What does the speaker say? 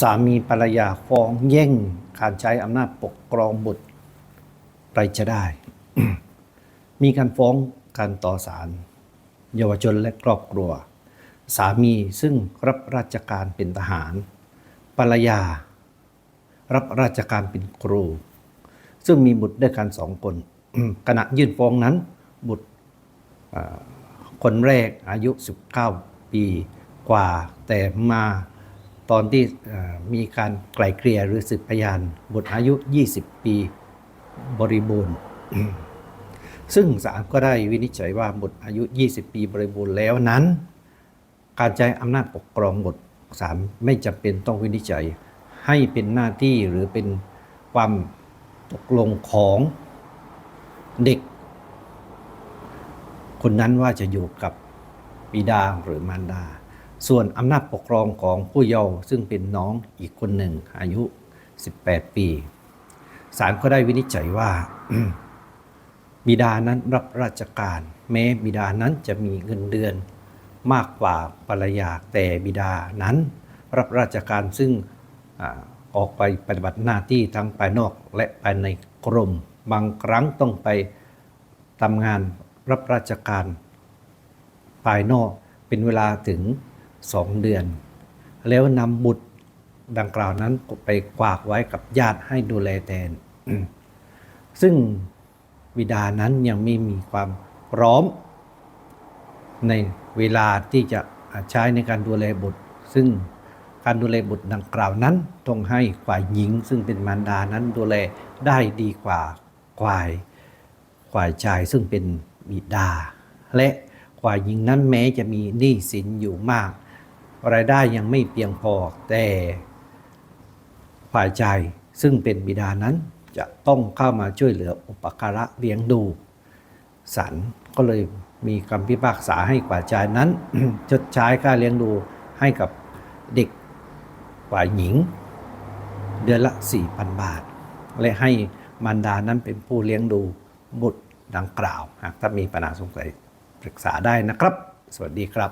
สามีภรรยาฟ้องแย่งการใช้อำนาจปกครองบุตรไปจะได้ มีการฟ้องการต่อศาลเยาวชนและครอบครัว สามีซึ่งรับราชการเป็นทหาร ภรรยา รับราชการเป็นครู ซึ่งมีบุตรด้วยกันสองคน ขณะยื่นฟ้องนั้น บุตรคนแรกอายุ 19 ปีกว่าแต่มา ตอนที่มีการไกล่เกลี่ยหรือสืบพยานบุตรอายุ 20 ปีบริบูรณ์ ซึ่งศาลก็ได้วินิจฉัยว่าบุตรอายุ 20 ปีบริบูรณ์แล้วนั้น การใช้อำนาจปกครองบุตรศาลไม่จำเป็นต้องวินิจฉัย ให้เป็นหน้าที่หรือเป็นความตกลงของเด็ก คนนั้นว่าจะอยู่กับบิดาหรือมารดา ส่วนอำนาจปกครองของผู้เยาว์ซึ่งเป็นน้องอีกคนหนึ่งอายุ 18 ปีศาลก็ได้วินิจฉัยว่าบิดานั้นรับราชการ แม้บิดานั้นจะมีเงินเดือนมากกว่าภรรยาแต่บิดานั้น รับราชการซึ่งอออกไปปฏิบัติหน้าที่ทั้งภายนอกและภายในกรม บางครั้งต้องไปทำงานรับราชการภายนอกเป็นเวลาถึง สองเดือน แล้วนำบุตรดังกล่าวนั้นไปกวากไว้กับญาติให้ดูแลแทน ซึ่งบิดานั้นยังไม่มีความพร้อม ในเวลาที่จะใช้ในการดูแลบุตร ซึ่งการดูแลบุตรดังกล่าวนั้นต้องให้ฝ่ายหญิง ซึ่งเป็นมารดานั้นดูแลได้ดีกว่าฝ่ายฝ่ายชายซึ่งเป็นบิดา และฝ่ายหญิงนั้นแม้จะมีหนี้สินอยู่มาก รายได้ยังไม่เพียงพอแต่ฝ่ายชายซึ่งเป็นบิดานั้นจะต้องเข้ามาช่วยเหลืออุปการะเลี้ยงดูศาลก็เลยมีคำพิพากษาให้กว่าจายนั้นชดใช้ค่าเลี้ยงดูให้กับเด็กฝ่ายหญิง เดือนละ 4,000 บาท และให้มารดานั้นเป็นผู้เลี้ยงดูบุตรดังกล่าว หากถ้ามีปัญหาสงสัยปรึกษาได้นะครับ สวัสดีครับ